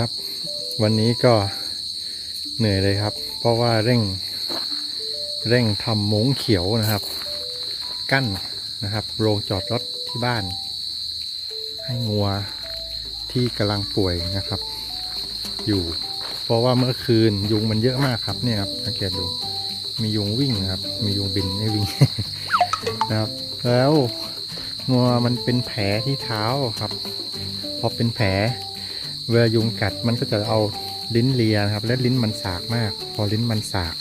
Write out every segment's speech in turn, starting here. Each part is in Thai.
ครับ วันนี้ก็เหนื่อยเลยครับ เพราะว่าเร่งเร่งทำมุ้งเขียวนะครับ กั้นนะครับโรงจอดรถที่บ้าน ให้งัวที่กำลังป่วยนะครับ อยู่ เพราะว่าเมื่อคืนยุงมันเยอะมากครับเนี่ยครับสังเกตดูมียุงวิ่งนะครับ มียุงบินไม่วิ่งนะครับ แล้วงัวมันเป็นแผลที่เท้าครับ พอเป็นแผล เวลายุงกัดมันก็จะเอาลิ้นเลียนะครับ และลิ้นมันสากมาก พอลิ้นมันสาก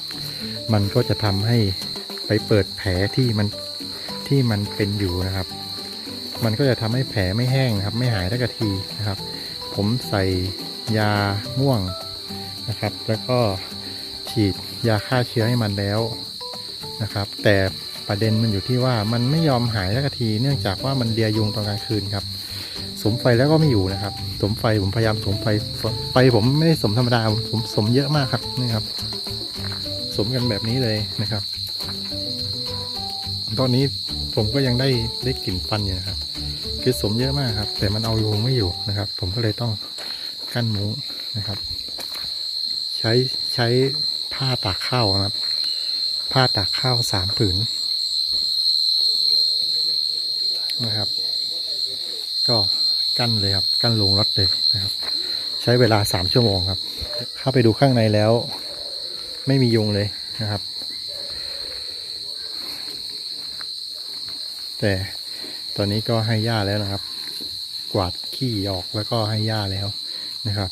มันก็จะทำให้ไปเปิดแผลที่มันที่มันเป็นอยู่นะครับ มันก็จะทำให้แผลไม่แห้งนะครับ ไม่หายได้กทีนะครับ ผมใส่ยาม่วงนะครับ แล้วก็ฉีดยาฆ่าเชื้อให้มันแล้วนะครับ แต่ประเด็นมันอยู่ที่ว่ามันไม่ยอมหายได้กที เนื่องจากว่ามันเลียยุงตอนกลางคืนครับ สมไฟแล้วก็ไม่อยู่นะครับ สมไฟผมพยายามสมไฟไฟผมไม่ได้สมธรรมดาผมสมเยอะมากครับนี่ครับ สมกันแบบนี้เลยนะครับ ตอนนี้ผมก็ยังได้ได้กลิ่นฟันอยู่นะครับ คือสมเยอะมากครับ แต่มันเอายุงไม่อยู่นะครับ ผมก็เลยต้องกั้นมุ้งนะครับ ใช้ใช้ผ้าตากข้าวนะครับ ผ้าตากข้าวสามผืนนะครับ ก็ กั้นเลยครับ กั้นลงรถเลยนะครับ ใช้เวลาสามชั่วโมงครับ เข้าไปดูข้างในแล้ว ไม่มียุงเลยนะครับ แต่ตอนนี้ก็ให้หญ้าแล้วนะครับ กวาดขี้ออกแล้วก็ให้หญ้าแล้วนะครับ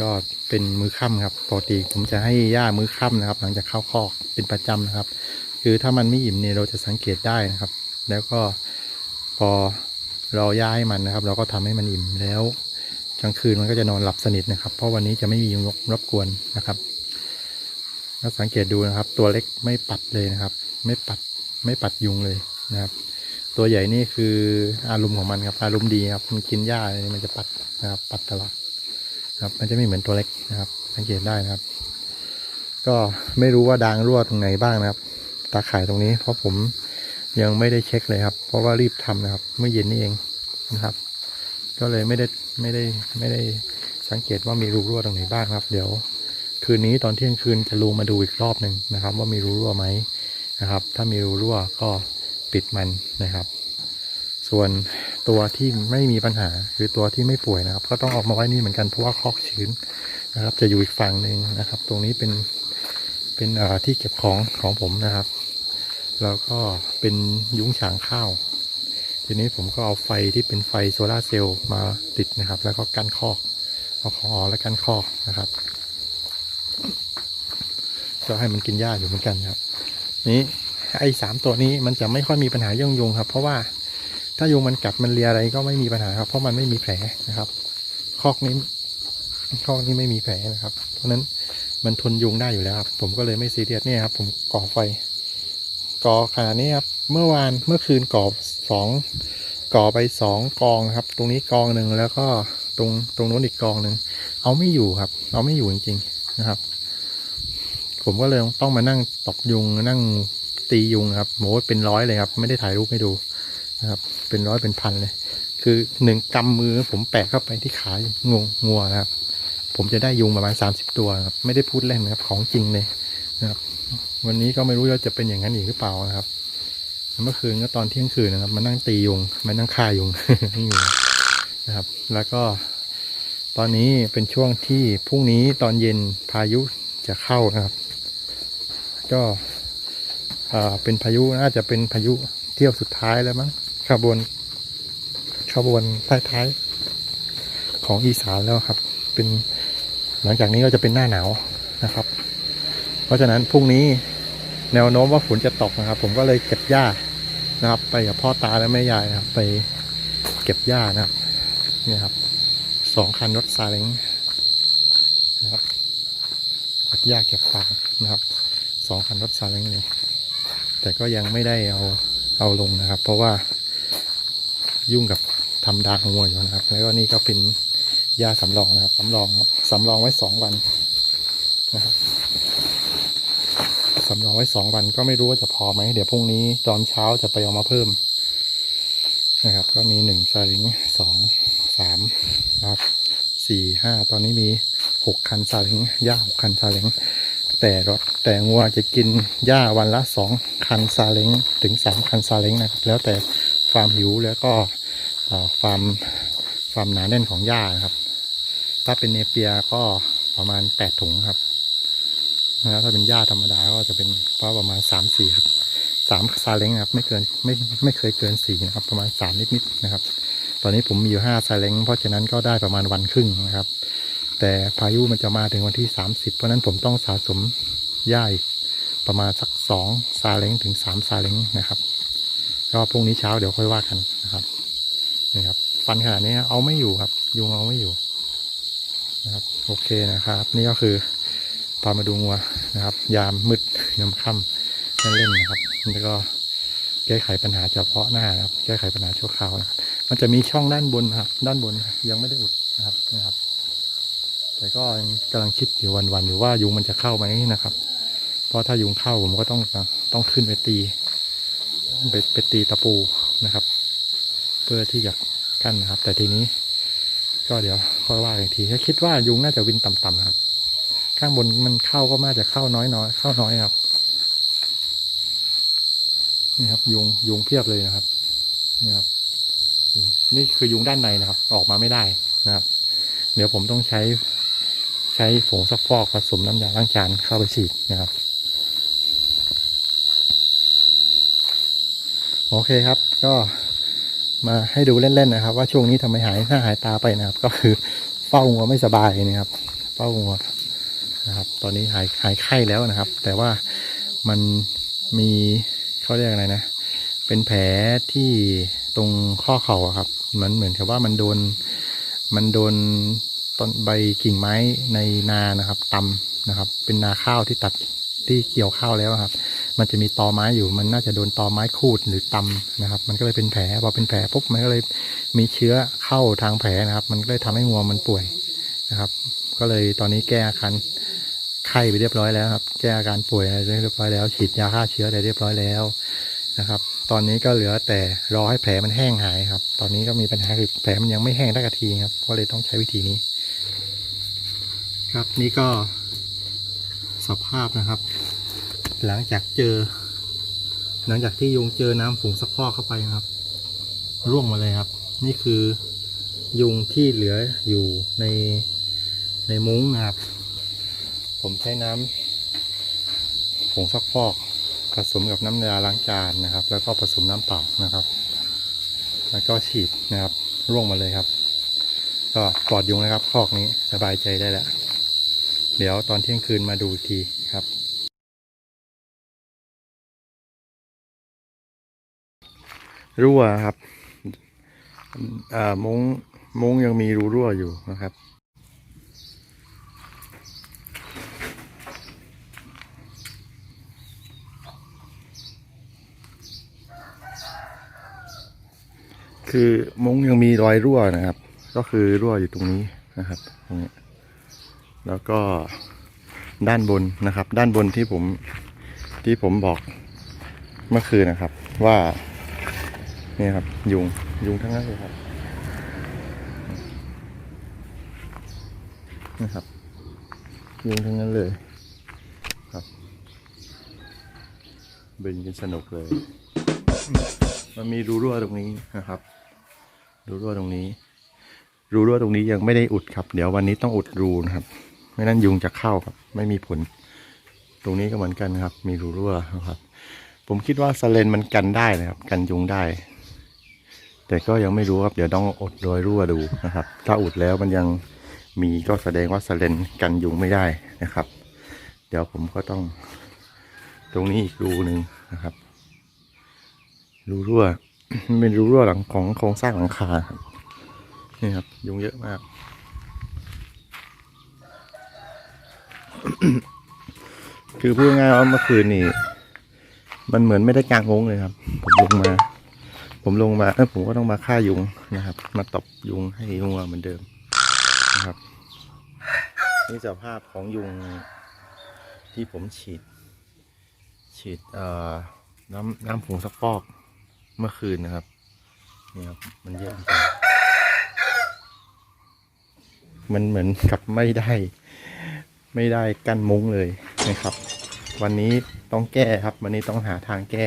ก็เป็นมือค่ำครับปกติผมจะให้หญ้ามือค่ำนะครับ หลังจากเข้าคอกเป็นประจำนะครับ คือถ้ามันไม่อิ่มเนี่ยเราจะสังเกตได้นะครับ แล้วก็พอ เราย้ายมันนะครับ เราก็ทำให้มันอิ่มแล้วกลางคืนมันก็จะนอนหลับสนิทนะครับ เพราะวันนี้จะไม่มียุงรบกวนนะครับแล้วสังเกตดูนะครับ ตัวเล็กไม่ปัดเลยนะครับ ไม่ปัดไม่ปัดยุงเลยนะครับ ตัวใหญ่นี่คืออารมณ์ของมันครับอารมณ์ดีครับมันกินหญ้าอะไรมันจะปัดนะครับ ปัดตลอดครับ มันจะไม่เหมือนตัวเล็กนะครับ สังเกตได้นะครับ ก็ไม่รู้ว่าดางรั่วตรงไหนบ้างนะครับ ตาข่ายตรงนี้ เพราะผมยังไม่ได้เช็คเลยครับ เพราะว่ารีบทำนะครับ เมื่อเย็นนี่เอง นะครับ ก็เลยไม่ได้ไม่ได้ไม่ได้สังเกตว่ามีรูรั่วตรงไหนบ้างครับ เดี๋ยว คืนนี้ตอนเที่ยงคืนจะลงมาดูอีกรอบหนึ่งนะครับ ว่ามีรูรั่วไหมนะครับ ถ้ามีรูรั่วก็ปิดมันนะครับ ส่วนตัวที่ไม่มีปัญหาคือตัวที่ไม่ป่วยนะครับ ก็ต้องออกมาไว้นี่เหมือนกันเพราะว่าคอกชื้นนะครับ จะอยู่อีกฝั่งหนึ่งนะครับ ตรงนี้เป็นเป็นที่เก็บของของผมนะครับ แล้วก็เป็นยุ้งฉางข้าว ทีนี้ผมก็เอาไฟที่เป็นไฟโซลาเซลล์มาติดนะครับ แล้วก็กั้นคอกเอาของออกแล้วกั้นคอกนะครับก็ให้มันกินหญ้าอยู่เหมือนกันครับ นี้ไอ้สามตัวนี้มันจะไม่ค่อยมีปัญหาเรื่องยุงครับ เพราะว่าถ้ายุงมันกัดมันเลียอะไรก็ไม่มีปัญหาครับ เพราะมันไม่มีแผลนะครับ คอกนี้คอกนี้ไม่มีแผลนะครับ เพราะฉะนั้นมันทนยุงได้อยู่แล้วครับ ผมก็เลยไม่ซีเรียสเนี่ยครับ ผมก่อไฟ ก่อขนาดนี้ครับ เมื่อวานเมื่อคืนก่อสองก่อไปสองกองครับ ตรงนี้กองหนึ่งแล้วก็ตรงตรงโน้นอีกกองหนึ่งเอาไม่อยู่ครับ เอาไม่อยู่จริงๆนะครับ ผมก็เลยต้องมานั่งตบยุงนั่งตียุงครับโหเป็นร้อยเลยครับ ไม่ได้ถ่ายรูปให้ดูนะครับ เป็นร้อยเป็นพันเลย คือหนึ่งกำมือผมแปะเข้าไปที่ขางวงงัวนะครับ ผมจะได้ยุงประมาณสามสิบตัวครับ ไม่ได้พูดเล่นนะครับ ของจริงเลยนะครับ วันนี้ก็ไม่รู้ว่าจะเป็นอย่างนั้นอีกหรือเปล่านะครับเมื่อคืนก็ตอนเที่ยงคืนนะครับมานั่งตียุงมานั่งฆ่ายุงให้ยุงนะครับ แล้วก็ตอนนี้เป็นช่วงที่พรุ่งนี้ตอนเย็นพายุจะเข้านะครับ ก็เป็นพายุน่าจะเป็นพายุเที่ยวสุดท้ายแล้วมั้งขบวนขบวนท้ายๆของอีสานแล้วครับ เป็นหลังจากนี้ก็จะเป็นหน้าหนาวนะครับ เพราะฉะนั้นพรุ่งนี้แนวโน้มว่าฝนจะตกนะครับ ผมก็เลยเก็บหญ้านะครับ ไปกับพ่อตาและแม่ยายนะครับ ไปเก็บหญ้านะครับนี่ครับสองคันรถซาเล้งนะครับเก็บหญ้าเก็บฟางนะครับสองคันรถซาเล้งเลยแต่ก็ยังไม่ได้เอาเอาลงนะครับ เพราะว่ายุ่งกับทำดางงัวอยู่นะครับ แล้วก็นี่ก็เป็นหญ้าสำรองนะครับสำรองครับสำรองไว้สองวันนะครับ สำรองไว้สองวันก็ไม่รู้ว่าจะพอไหม เดี๋ยวพรุ่งนี้ตอนเช้าจะไปเอามาเพิ่ม นะครับ ก็มีหนึ่งสลิงสองสามนะครับสี่ห้าตอนนี้มีหกคันซาเล้งหญ้าหกคันซาเล้งแต่รถแต่งัวจะกินหญ้าวันละสองคันซาเล้งถึงสามคันซาเล้งนะครับ แล้วแต่ฟาร์มหิวแล้วก็เอ่อฟาร์มฟาร์มหนาแน่นของหญ้านะครับ ถ้าเป็นเนเปียก็ประมาณแปดถุงครับ แล้วถ้าเป็นหญ้าธรรมดาก็จะเป็นก็ประมาณสามสี่ครับสามซาเล้งครับ ไม่เกินไม่ไม่เคยเกินสี่นะครับ ประมาณสามนิดๆนะครับ ตอนนี้ผมมีอยู่ห้าซาเล้งเพราะฉะนั้นก็ได้ประมาณวันครึ่งนะครับ แต่พายุมันจะมาถึงวันที่สามสิบเพราะฉะนั้นผมต้องสะสมหญ้าอีกประมาณสักสองซาเล้งถึงสามซาเล้งนะครับก็พรุ่งนี้เช้าเดี๋ยวค่อยว่ากันนะครับนี่ครับ ฟันขนาดนี้เอาไม่อยู่ครับ ยุงเอาไม่อยู่นะครับ โอเคนะครับ นี่ก็คือ พามาดูงัวนะครับ ยามมืดยามค่ำเล่นๆนะครับแล้วก็แก้ไขปัญหาเฉพาะหน้านะครับ แก้ไขปัญหาชั่วคราวนะมันจะมีช่องด้านบนนะครับ ด้านบนยังไม่ได้อุดนะครับนะครับ แต่ก็ยังกำลังคิดอยู่วันๆอยู่ว่ายุงมันจะเข้าไหมนะครับ เพราะถ้ายุงเข้าผมก็ต้องต้องขึ้นไปตีไปไปตีตะปูนะครับ เพื่อที่จะกั้นนะครับ แต่ทีนี้ ก็เดี๋ยวค่อยว่าอีกทีถ้าคิดว่ายุงน่าจะวินต่ำๆนะครับ ข้างบนมันเข้าก็น่าจะเข้าน้อยน้อยๆเข้าน้อยครับ นี่ครับ ยุงยุงเพียบเลยนะครับ นี่ครับ นี่คือยุงด้านในนะครับ ออกมาไม่ได้นะครับ เดี๋ยวผมต้องใช้ใช้ผงซักฟอกผสมน้ำยาล้างจานเข้าไปฉีดนะครับ โอเคครับ ก็มาให้ดูเล่นๆนะครับ ว่าช่วงนี้ทำไมหายหน้าหายตาไปนะครับ ก็คือเฝ้างัวไม่สบายนะครับ เฝ้างัว นะครับ ตอนนี้หายหายไข้แล้วนะครับ แต่ว่ามันมีเขาเรียกอะไรนะ เป็นแผลที่ตรงข้อเข่าครับมือนเหมือนกับว่ามันโดน มันโดนต้นใบกิ่งไม้ในนานะครับตำนะครับ เป็นนาข้าวที่ตัดที่เกี่ยวข้าวแล้วครับ มันจะมีตอไม้อยู่ มันน่าจะโดนตอไม้คูดหรือตำนะครับ มันก็เลยเป็นแผล พอเป็นแผลปุ๊บมันก็เลยมีเชื้อเข้าทางแผลนะครับ มันก็เลยทำให้งัวมันป่วยนะครับ ก็เลยตอนนี้แก้อาการ ข้ไปเรียบร้อยแล้วครับ แก้อาการป่วยอะไรเรียบร้อยแล้ว ฉีดยาฆ่าเชื้ออะไรเรียบร้อยแล้วนะครับ ตอนนี้ก็เหลือแต่รอให้แผลมันแห้งหายครับ ตอนนี้ก็มีปัญหาคือแผลมันยังไม่แห้งได้กะทีครับ ก็เลยต้องใช้วิธีนี้ ครับนี่ก็สภาพนะครับ หลังจากเจอ หลังจากที่ยุงเจอน้ำฝูงซักฟอกเข้าไปนะครับ ร่วงมาเลยครับ นี่คือยุงที่เหลืออยู่ในในมุ้งนะครับ ผมใช้น้ำผงซักฟอก ผสมกับน้ำยาล้างจานนะครับ แล้วก็ผสมน้ำเปล่านะครับ แล้วก็ฉีดนะครับร่วงมาเลยครับ ก็ปลอดยุงนะครับคอกนี้สบายใจได้แล้วเดี๋ยวตอนเที่ยงคืนมาดูอีกทีครับ รั่วครับมุ้งมุ้งยังมีรูรั่วอยู่นะครับ คือมุ้งยังมีรอยรั่วนะครับ ก็คือรั่วอยู่ตรงนี้นะครับตรงนี้แล้วก็ด้านบนนะครับ ด้านบนที่ผมที่ผมบอกเมื่อคืนนะครับ ว่านี่ครับ ยุงยุงทั้งนั้นเลยครับนะครับยุงทั้งนั้นเลยครับบินกันสนุกเลย มันมีรูรั่วตรงนี้นะครับ รูรั่วตรงนี้ รูรั่วตรงนี้ยังไม่ได้อุดครับ เดี๋ยววันนี้ต้องอุดรูนะครับ ไม่นั้นยุงจะเข้าครับ ไม่มีผล ตรงนี้ก็เหมือนกันนะครับ มีรูรั่วนะครับ ผมคิดว่าสเลนมันกันได้นะครับ กันยุงได้ แต่ก็ยังไม่รู้ครับ เดี๋ยวต้องอดโดยรั่วดูนะครับ ถ้าอุดแล้วมันยังมีก็แสดงว่าสเลนกันยุงไม่ได้นะครับ เดี๋ยวผมก็ต้อง ตรงนี้อีกรูหนึ่งนะครับ รูรั่ว เป็นรูรั่วหลังของโครงสร้างหลังคาครับนี่ครับ ยุงเยอะมาก คือพูดง่ายๆว่าเมื่อคืนนี่ มันเหมือนไม่ได้กางงงเลยครับ ผมลงมา ผมลงมาเออผมก็ต้องมาฆ่ายุงนะครับ มาตบยุงให้ยุงเหมือนเดิมนะครับ นี่สภาพของยุงที่ผมฉีด ฉีดเอ่อน้ำน้ำผงซักฟอก เมื่อคืนนะครับ นี่ครับ มันเยอะจริมันเหมือนกับไม่ได้ ไม่ได้กั้นมุ้งเลยนะครับ วันนี้ต้องแก้ครับ วันนี้ต้องหาทางแก้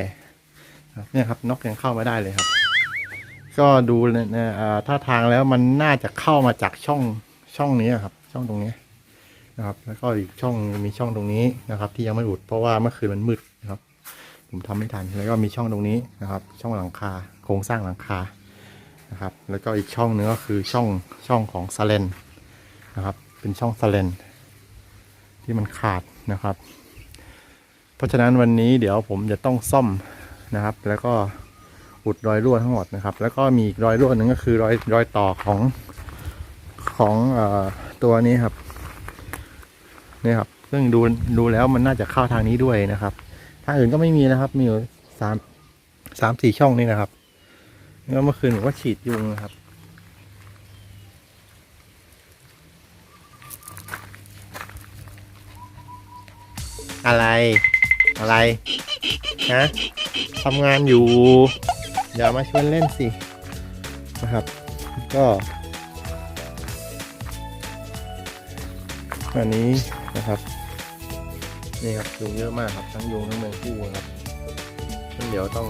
เนี่ยครับนกยังเข้ามาได้เลยครับ ก็ดูเนี่ยอ่าท่าทางแล้วมันน่าจะเข้ามาจากช่องช่องนี้ครับ ช่องตรงนี้นะครับ แล้วก็อีกช่องมีช่องตรงนี้นะครับ ที่ยังไม่อุดเพราะว่าเมื่อคืนมันมืดนะครับ ผมทำไม่ทัน แล้วก็มีช่องตรงนี้นะครับ ช่องหลังคา โครงสร้างหลังคา นะครับ แล้วก็อีกช่องหนึงก็คือช่องช่องของซาเลนนะครับ เป็นช่องซาเลนที่มันขาดนะครับ เพราะฉะนั้นวันนี้เดี๋ยวผมจะต้องซ่อมนะครับ แล้วก็อุดรอยรั่วทั้งหมดนะครับ แล้วก็มีอีกรอยรั่วหนึ่งก็คือรอยรอยต่อของของอตัวนี้ครับนี่ครับ ซึ่งดูดูแล้วมันน่าจะเข้าทางนี้ด้วยนะครับางอื่นก็ไม่มีนะครับ มีอยู่สามสามสี่ช่องนี่นะครับแล้วเมื่อคืนผมก็ฉีดยุงนะครับ อะไร อะไรฮะทำงานอยู่ อย่ามาชวนเล่นสินะครับ ก็วันนี้นะครับ นี่ครับยุงเยอะมากครับทั้งยุงทั้งแมงคู่นะครับซึ่งเดี๋ยวต้อง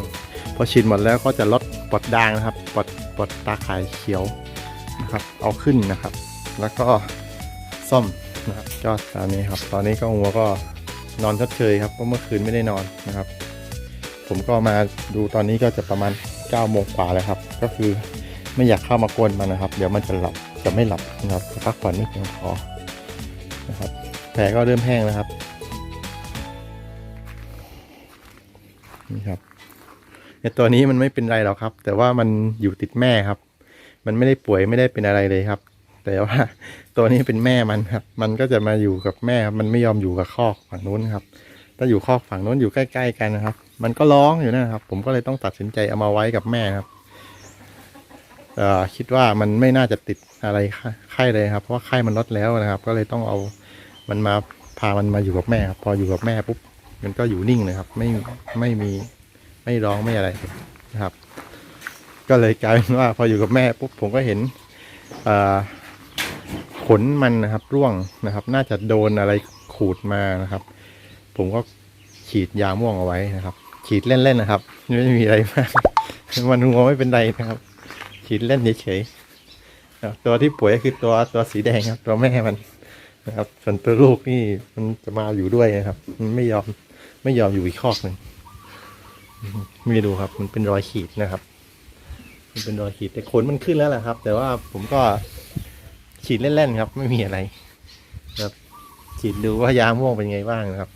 พอฉีดหมดแล้วก็จะลดปลดด่างนะครับปลดปลดตาข่ายเขียวนะครับ เอาขึ้นนะครับ แล้วก็ซ่อมนะครับก็ตามนี้ครับ ตอนนี้ก็งัวก็นอนชดเชยครับเพราะเมื่อคืนไม่ได้นอนนะครับ ผมก็มาดูตอนนี้ก็จะประมาณ9โมงกว่าแล้วครับ ก็คือไม่อยากเข้ามากวนมันนะครับ เดี๋ยวมันจะหลับจะไม่หลับนะครับพักผ่อนไม่เพียงพอนะครับแผลก็เริ่มแห้งแล้วครับ นี่ครับไอตัวนี้มันไม่เป็นไรหรอกครับ แต่ว่ามันอยู่ติดแม่ครับ มันไม่ได้ป่วยไม่ได้เป็นอะไรเลยครับ แต่ว่าตัวนี้เป็นแม่มันครับ มันก็จะมาอยู่กับแม่ครับมันไม่ยอมอยู่กับคอกฝั่งนู้นครับ ถ้าอยู่คอกฝั่งนู้นอยู่ใกล้ ๆ กันนะครับ มันก็ร้องอยู่นะครับ ผมก็เลยต้องตัดสินใจเอามาไว้กับแม่ครับคิดว่ามันไม่น่าจะติดอะไรไข้เลยครับ เพราะว่าไข้มันลดแล้วนะครับ ก็เลยต้องเอามันมาพามันมาอยู่กับแม่ครับ พออยู่กับแม่ปุ๊บ มันก็อยู่นิ่งเลยครับ ไม่ไม่มีไม่ร้องไม่อะไรนะครับ ก็เลยกลายเป็นว่าพออยู่กับแม่ปุ๊บผมก็เห็นขนมันนะครับร่วงนะครับ น่าจะโดนอะไรขูดมานะครับ ผมก็ฉีดยาม่วงเอาไว้นะครับ ฉีดเล่นๆนะครับไม่มีอะไรมากมันงัวไม่เป็นไรนะครับ ฉีดเล่นเฉยๆตัวที่ป่วยคือตัวตัวสีแดงครับ ตัวแม่มันนะครับส่วนตัวลูกนี่มันจะมาอยู่ด้วยนะครับ มันไม่ยอม ไม่ยอมอยู่อีกคอกหนึ่งไม่ดูครับ มันเป็นรอยขีดนะครับ มันเป็นรอยขีดแต่ขนมันขึ้นแล้วแหละครับ แต่ว่าผมก็ฉีดเล่นๆครับ ไม่มีอะไร ครับ ฉีดดูว่ายาม่วงเป็นไงบ้างนะครับ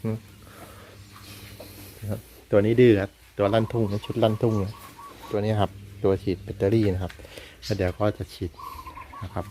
นะครับ ตัวนี้ดื้อครับตัวลั่นทุ่งชุดลั่นทุ่ง ตัวนี้ครับ ตัวฉีดแบตเตอรี่นะครับแล้วเดี๋ยวก็จะฉีดนะครับ